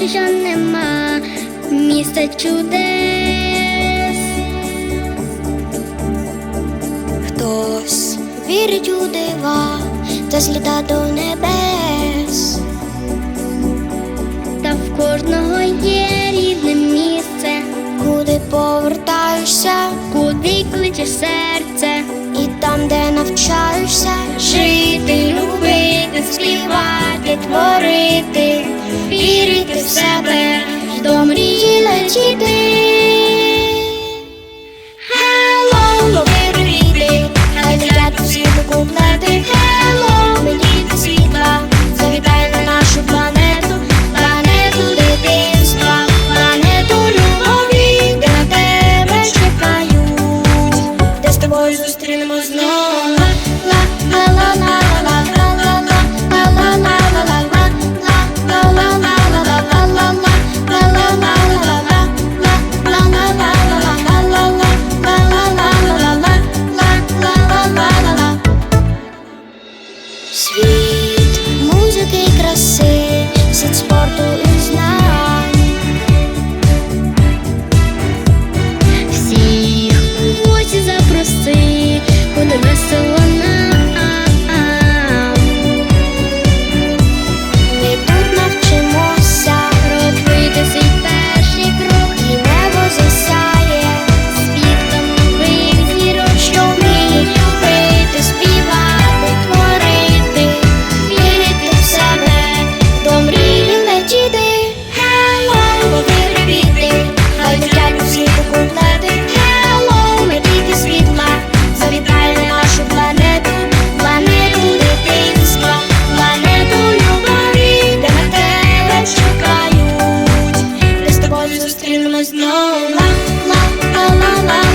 жаль, що нема місця чудес. Хтось вірить у дива та зліта до небес. Та в кожного є рідне місце, Куди повертаєшся, куди кличе серце. і там, де навчаєшся, творити, вірити в себе, до мрії летіти. Hello, привіти, хай летять усі куплети. Hello, діти світла, завітай на нашу планету, планету дитинства, планету любові, де тебе чекають, де з тобою зустрінемось знову. it's not зустрінемось знову. Ла, ла, ла, ла, ла.